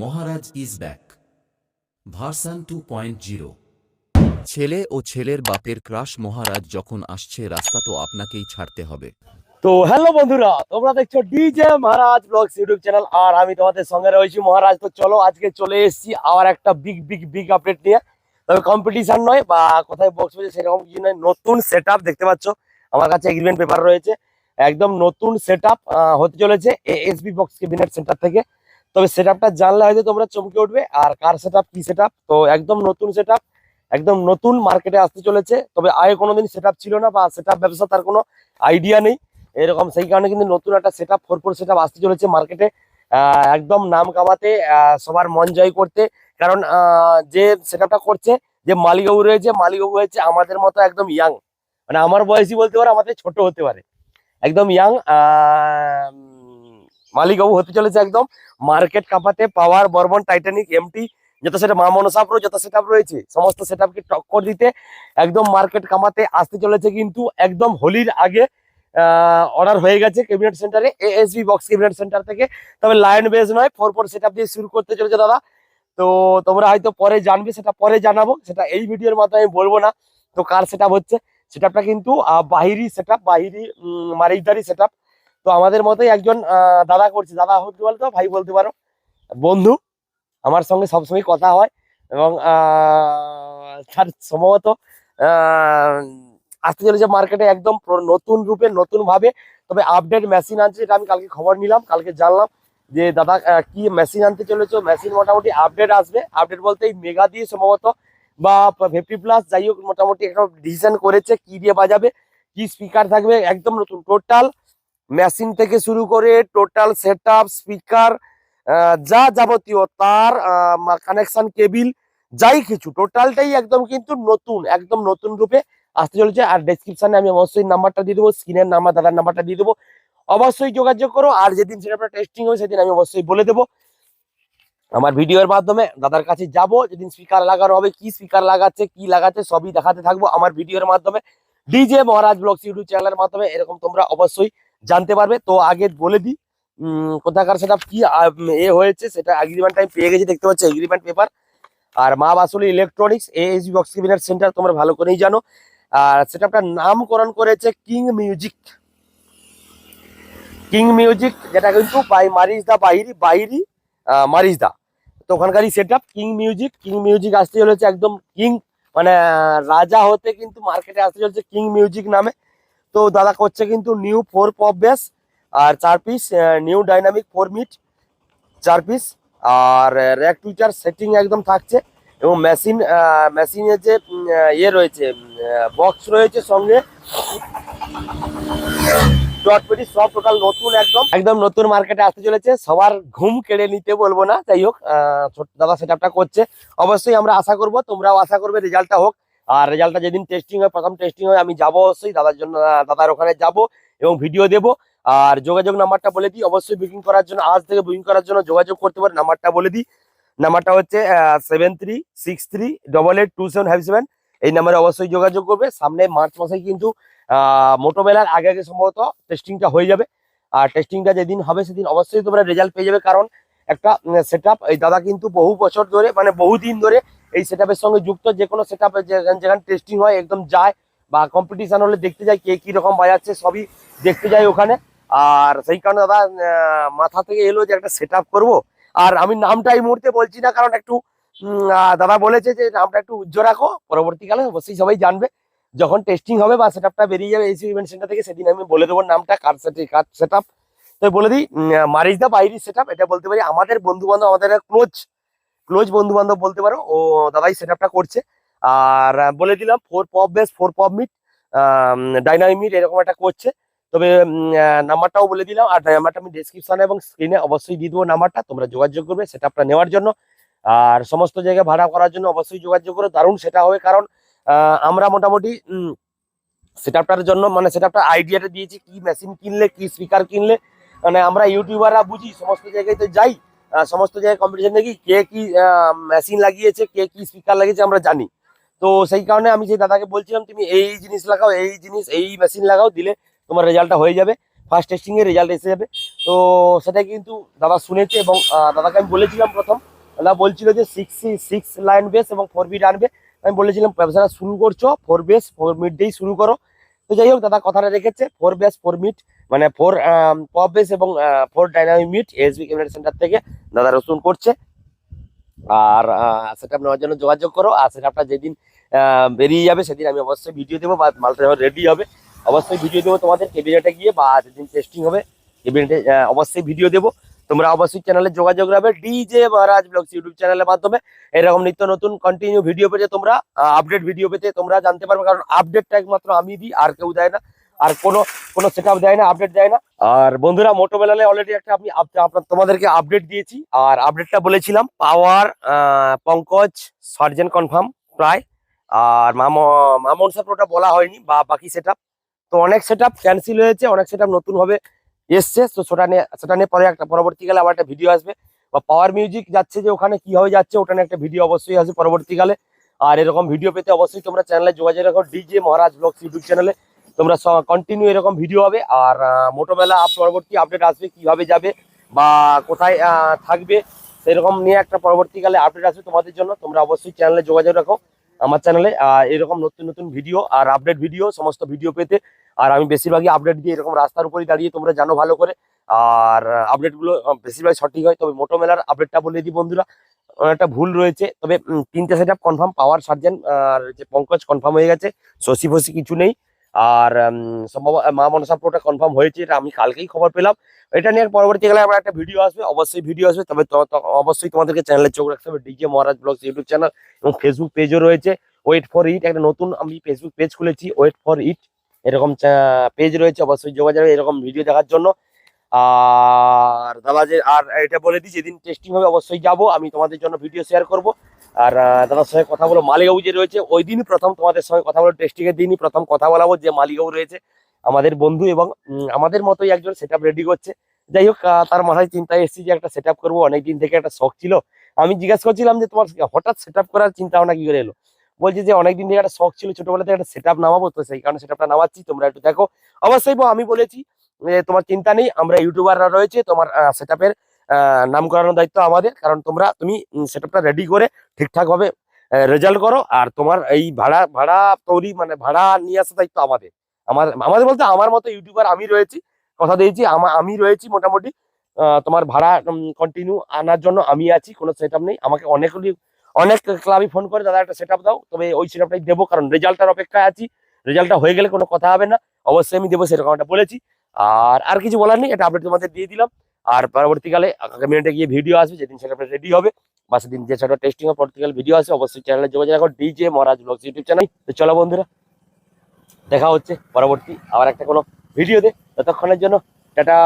Maharaj is back. Version two point zero. ছেলে ও ছেলের বাপের ক্রাশ মহারাজ যখন আসছে রাস্তা তো আপনাকেই ছাড়তে হবে। তো হ্যালো বন্ধুরা তোমরা দেখছ DJ Maharaj vlogs YouTube channel আর আমি তোমাদের সঙ্গে রয়েছি মহারাজ। তো চলো আজকে চলে এসেছি আবার একটা বিগ বিগ বিগ আপডেট নিয়ে। তবে কম্পিটিশন নয় বা কোথায় বক্স হয়েছে সেরকম কিছু নয় নতুন সেট দেখতে পাচ্ছ। আমার কাছে এগ্রিমেন্ট পেপার রয়েছে। একদম নতুন সেট হতে চলেছে এসবি বক্স কেবিনেট সেন্টার থেকে। তবে সেট আপটা জানলে হয়তো তোমরা চমকে উঠবে। আর কার সেট আপ কি সেট তো একদম নতুন সেট একদম নতুন মার্কেটে আসতে চলেছে। তবে আগে কোনোদিন সেট ছিল না বা সেট ব্যবসা তার কোনো আইডিয়া নেই। এরকম সেই কারণে কিন্তু নতুন একটা set up four four set আসতে চলেছে মার্কেটে একদম নাম কামাতে সবার মন জয় করতে। কারণ যে সেট করছে, যে মালিকবাবু রয়েছে মালিকবাবু হচ্ছে আমাদের মতো একদম ইয়াং মানে আমার বয়সী বলতে পারে, আমাদের ছোট হতে পারে। একদম ইয়াং মালিকবাবু হতে চলেছে একদম। মার্কেট কাঁপাতে, পাওয়ার, বর্বন, টাইটানিক, এমটি, যত সেটা মা মনসাপরও যত সেট রয়েছে, সমস্ত সেট আপকে টক্কর দিতে একদম মার্কেট কামাতে আসতে চলেছে কিন্তু একদম হোলির আগে অর্ডার হয়ে গেছে ক্যাবিনেট সেন্টারে এএসবি বক্স ক্যাবিনেট সেন্টার থেকে। তবে লায়ন বেজ নয় ফোর ফোর সেট দিয়ে শুরু করতে চলেছে দাদা। তো তোমরা হয়তো পরে জানবে, সেটা পরে জানাব, সেটা এই ভিডিওর মাধ্যমে আমি বলব না। তো কার সেট হচ্ছে? সেটআপটা কিন্তু বাহিরি সেটআপ বাহিরি মারিজদারি সেটআপ তো আমাদের মতোই একজন দাদা করছে। দাদা হতে বলতো? ভাই বলতে পারো। বন্ধু। আমার সঙ্গে সবসময় কথা হয় এবং তার সম্ভবত আসতে চলেছে মার্কেটে একদম নতুন রূপে নতুন ভাবে তবে আপডেট মেশিন আনছে, এটা আমি কালকে খবর নিলাম, কালকে জানলাম যে দাদা কি মেশিন আনতে চলেছে। মেশিন মোটামুটি আপডেট আসবে। আপডেট বলতে এই মেগা দিয়ে সম্ভবত বা ফিফটি প্লাস যাই হোক, মোটামুটি একটা ডিসিশন করেছে, কি দিয়ে বাজাবে, কি স্পিকার থাকবে, একদম নতুন। টোটাল মেশিন থেকে শুরু করে টোটাল সেট স্পিকার যা যাবতীয় তার কানেকশন কেবিল, যাই কিছু। টোটালটাই একদম কিন্তু নতুন, একদম নতুন রূপে আসতে চলেছে। আর ডেসক্রিপশনে আমি অবশ্যই নাম্বারটা দিয়ে দেবো, স্ক্রিনের নাম্বার, দাদার নাম্বারটা দিয়ে দেবো। অবশ্যই যোগাযোগ করো, আর যেদিন সেটা টেস্টিং হবে, সেদিন আমি অবশ্যই বলে দেবো। আমার ভিডিওর মাধ্যমে দাদার কাছে যাব, যেদিন স্পিকার লাগানো হবে, কি স্পিকার লাগাচ্ছে, কি লাগাচ্ছে, সবই দেখাতে থাকব। আমার ভিডিওর মাধ্যমে, ডিজে মহারাজ ব্লগস ইউটিউব চ্যানেলের মাধ্যমে, এরকম তোমরা অবশ্যই জানতে পারবে। তো আগে বলে দিই কোথাকার সেটা কি এ হয়েছে সেটা এগ্রিমেন্ট আমি পেয়ে গেছি দেখতে পাচ্ছি এগ্রিমেন্ট পেপার আর Maa Basuli electronics ASB box cabinet center তোমরা ভালো করেই জানো। আর সেটা একটা নামকরণ করেছে কিং মিউজিক কিং মিউজিক যেটা কিন্তু বাই মারিজদা বাহিরি বাহিরি আহ, মারিজদা তো ওখানকারই set king music king music আসতে চলেছে একদম কিং মানে রাজা হতে কিন্তু মার্কেটে আসতে চলেছে কিং মিউজিক নামে। তো দাদা করছে কিন্তু নিউ ফোর পপ বেস আর চার piece new dynamic four mid চার পিস আর র্যাক টুইটার সেটিং একদম থাকছে এবং মেশিন মেশিনের যে ইয়ে রয়েছে বক্স রয়েছে সঙ্গে। ডট সব টোটাল নতুন একদম একদম নতুন মার্কেটে আসতে চলেছে। সবার ঘুম কেড়ে নিতে বলব না, যাই হোক দাদা সেটআপটা করছে। অবশ্যই আমরা আশা করব, তোমরাও আশা করবে রেজাল্টটা হোক। আর রেজাল্টটা যেদিন টেস্টিং হয়, প্রথম টেস্টিং হয়, আমি যাব অবশ্যই, দাদার জন্য, দাদার ওখানে যাব এবং ভিডিও দেবো। আর যোগাযোগ নাম্বারটা বলে দিই, অবশ্যই বুকিং করার জন্য, আজ থেকে বুকিং করার জন্য যোগাযোগ করতে পারে নাম্বারটা বলে দিই। নাম্বারটা হচ্ছে seven three six three double eight two seven five seven এই নাম্বারে অবশ্যই যোগাযোগ করবে। সামনে মার্চ মাসে কিন্তু মোটোবেলার আগে আগে সম্ভবত টেস্টিংটা হয়ে যাবে। আর টেস্টিংটা যেদিন হবে সেদিন অবশ্যই তোমরা রেজাল্ট পেয়ে যাবে। কারণ একটা সেট এই দাদা কিন্তু বহু বছর ধরে মানে বহুদিন ধরে এই সেট সঙ্গে যুক্ত যে কোনো সেট যেখানে টেস্টিং হয়, একদম যায় বা কম্পিটিশন হলে দেখতে যায় কে কি রকম বাজাচ্ছে সবই দেখতে যায় ওখানে। আর সেই কারণে দাদা মাথা থেকে এলো যে একটা সেট আপ করব। আর আমি নামটা এই মুহূর্তে বলছি না, কারণ একটু দাদা বলেছে যে নামটা একটু উজ্জ্বল রাখো। পরবর্তীকালে অবশ্যই সবাই জানবে। যখন টেস্টিং হবে বা সেট আপটা বেরিয়ে যাবে এসি ইভেন্ট সেন্টার থেকে, সেদিন আমি বলে দেবো নামটা, car set car set up তো বলে দিই মারিজ দা বাইরি সেট আপ এটা বলতে পারি আমাদের বন্ধু বান্ধব আমাদের ক্লোজ ক্লোজ বন্ধু বান্ধব বলতে পারো, ও দাদাই সেট করছে। আর বলে দিলাম four pop bass four pop mid dynamite এরকম একটা করছে। তবে নাম্বারটাও বলে দিলাম, আর নাম্বারটা আমি ডিসক্রিপশনে এবং স্ক্রিনে অবশ্যই দিয়ে দেবো নাম্বারটা, তোমরা যোগাযোগ করবে সেটা নেওয়ার জন্য। আর সমস্ত জায়গায় ভাড়া করার জন্য অবশ্যই যোগাযোগ করো, দারুণ সেটা হবে কারণ আমরা মোটামুটি সেটআপটার জন্য মানে সেটআপটার আইডিয়াটা দিয়েছি, কি মেশিন কিনলে, কি স্পিকার কিনলে মানে আমরা ইউটিউবাররা বুঝি, সমস্ত জায়গায় তো যাই। সমস্ত জায়গায় কম্পিটিশন দেখি, কে কি মেশিন লাগিয়েছে, কে কি স্পিকার লাগিয়েছে, আমরা জানি। তো সেই কারণে আমি সেই দাদাকে বলছিলাম, তুমি এই জিনিস লাগাও, এই জিনিস, এই মেশিন লাগাও, দিলে তোমার রেজাল্টটা হয়ে যাবে। ফার্স্ট টেস্টিং এর রেজাল্ট এসে যাবে। তো সেটা কিন্তু দাদা শুনেছে এবং দাদাকে আমি বলেছিলাম প্রথম। দাদা বলছিল যে সিক্স সিক্স লাইন বেস এবং ফোর বিট আনবে। আমি বলেছিলাম, ব্যবসাটা শুরু করছ ফোর বেস ফোর মিড দিয়েই শুরু করো। তো যাই হোক, দাদা কথাটা রেখেছে ফোর বেস ফোর মিড মানে ফোর পপ বেস এবং four dynamic mid SB camera center থেকে দাদা রসুন করছে। আর সেটা নেওয়ার জন্য যোগাযোগ করো। আর সেটা যেদিন বেরিয়ে যাবে সেদিন আমি অবশ্যই ভিডিও দেবো বা মালটা রেডি হবে। অবশ্যই ভিডিও দেবো তোমাদের কেবিনেটে গিয়ে বা যেদিন টেস্টিং হবে কেবিনেটে অবশ্যই ভিডিও দেবো। তোমরা অবশ্যই চ্যানেলে যোগাযোগ রাখবে। ডিজে মহারাজ ব্লগস ইউটিউব চ্যানেলের মাধ্যমে। এরকম নিত্য নতুন কন্টিনিউ ভিডিও পেতে তোমরা আপডেট ভিডিও পেতে তোমরা জানতে পারবে। কারণ আপডেটটা একমাত্র আমি দিই, আর কেউ দেয় না। আর কোনো কোনো সেট দেয় না আপডেট দেয় না। আর বন্ধুরা মোটোবেলালে অলরেডি একটা আমি আপ- আপনার, তোমাদেরকে আপডেট দিয়েছি। আর আপডেটটা বলেছিলাম পাওয়ার পঙ্কজ সার্জেন কনফার্ম প্রায়। আর মামো, মামন সাপ্রোটা বলা হয়নি, বা বাকি সেট তো অনেক সেট ক্যান্সেল হয়েছে, অনেক সেট নতুন হবে, এসছে। তো সেটা নিয়ে সেটা নিয়ে পরে একটা, পরবর্তীকালে আবার একটা ভিডিও আসবে। বা পাওয়ার মিউজিক যাচ্ছে যে ওখানে কীভাবে যাচ্ছে, ওটা নিয়ে একটা ভিডিও অবশ্যই আসবে পরবর্তীকালে। আর এরকম ভিডিও পেতে অবশ্যই তোমরা চ্যানেলে যোগাযোগ রাখো ডিজে মহারাজ ব্লগস ইউটিউব চ্যানেলে তোমরা কন্টিনিউ এরকম ভিডিও হবে। আর আপ পরবর্তী আপডেট আসবে, কীভাবে যাবে বা কোথায় থাকবে, সেরকম নিয়ে একটা পরবর্তীকালে আপডেট আসবে তোমাদের জন্য। তোমরা অবশ্যই চ্যানেলে যোগাযোগ রাখো আমার চ্যানেলে এরকম নতুন নতুন ভিডিও আর আপডেট ভিডিও সমস্ত ভিডিও পেতে। আর আমি বেশিরভাগই আপডেট দিয়ে এরকম রাস্তার উপরেই দাঁড়িয়ে তোমরা জানো ভালো করে। আর আপডেটগুলো বেশিরভাগ সঠিক হয়। তবে মোটো মেলার আপডেটটা বলে দিই বন্ধুরা একটা ভুল রয়েছে। তবে তিনটে সেট কনফার্ম পাওয়ার সার্জেন আর যে পঙ্কজ কনফার্ম হয়ে গেছে। শশী ফসি কিছু নেই। আর সম্ভব মা মনসা প্রোটা কনফার্ম হয়েছে, এটা আমি কালকেই খবর পেলাম। এটা নিয়ে পরবর্তীকালে আমার একটা ভিডিও আসবে, অবশ্যই ভিডিও আসবে, তবে অবশ্যই তোমাদেরকে চ্যানেলে চোখ রাখতে হবে DJ Maharaj vlogs YouTube channel এবং ফেসবুক পেজও রয়েছে। ওয়েট ফর ইট একটা নতুন আমি ফেসবুক পেজ খুলেছি ওয়েট ফর ইট এরকম পেজ রয়েছে, অবশ্যই যোগাযোগ এরকম ভিডিও দেখার জন্য। আর দাদা যে আর এটা বলে দিই, যেদিন টেস্টিং হবে, অবশ্যই যাব, আমি তোমাদের জন্য ভিডিও শেয়ার করব। আর দাদার সঙ্গে কথা বলো। মালিগাবু যে রয়েছে ওই দিনই প্রথম তোমাদের সঙ্গে কথা বলো। টেস্টিং এর দিনই প্রথম কথা বলাবো যে মালিগাবু রয়েছে আমাদের বন্ধু এবং আমাদের মতোই একজন সেট রেডি করছে। যাই হোক তার মাথায় চিন্তায় এসেছি যে একটা সেট আপ করব। অনেকদিন থেকে একটা শখ ছিল। আমি জিজ্ঞাসা করছিলাম যে তোমার হঠাৎ সেট আপ করার চিন্তা ভাবনা কি করে এলো? বলছি যে অনেকদিন থেকে একটা শখ ছিল, ছোটবেলা থেকে একটা সেট আপ নামাবো, তো সেই কারণে সেট আপটা নামাচ্ছি, তোমরা একটু দেখো। অবশ্যই আমি বলেছি তোমার চিন্তা নেই, আমরা ইউটিউবাররা রয়েছে, তোমার সেট আপের নাম করানোর দায়িত্ব আমাদের। কারণ তোমরা, তুমি সেট আপটা রেডি করে ঠিকঠাক ভাবে রেজাল্ট করো। আর তোমার এই ভাড়া ভাড়া তৈরি মানে ভাড়া নিয়ে আসার দায়িত্ব আমাদের। আমার, আমাদের বলতে আমার মতো ইউটিউবার আমি রয়েছি, কথা দিয়েছি, আমি রয়েছি মোটামুটি। তোমার ভাড়া কন্টিনিউ আনার জন্য আমি আছি, কোনো সেট নেই। আমাকে অনেকগুলি, অনেক ক্লাবই ফোন করে, দাদা, একটা সেট দাও। তবে ওই সেট আপটাই দেবো, কারণ রেজাল্টের অপেক্ষায় আছি। রেজাল্টটা হয়ে গেলে কোনো কথা হবে না। অবশ্যই আমি দেবো, সেরকম একটা বলেছি। আর আর কিছু বলার নেই, এটা আপডেট তোমাদের দিয়ে দিলাম। আর পরবর্তীকালে আগামী মিনিটে গিয়ে ভিডিও আসবে, যেদিন সেটা রেডি হবে, বা সেদিন যে সেটা টেস্টিং হবে পরবর্তীকালে ভিডিও আসবে, অবশ্যই চ্যানেলে যোগাযোগ রাখো DJ Maharaj vlogs YouTube channel তো চলো বন্ধুরা, দেখা হচ্ছে পরবর্তী আবার একটা কোনো ভিডিও দে ততক্ষণের জন্য, টাটা।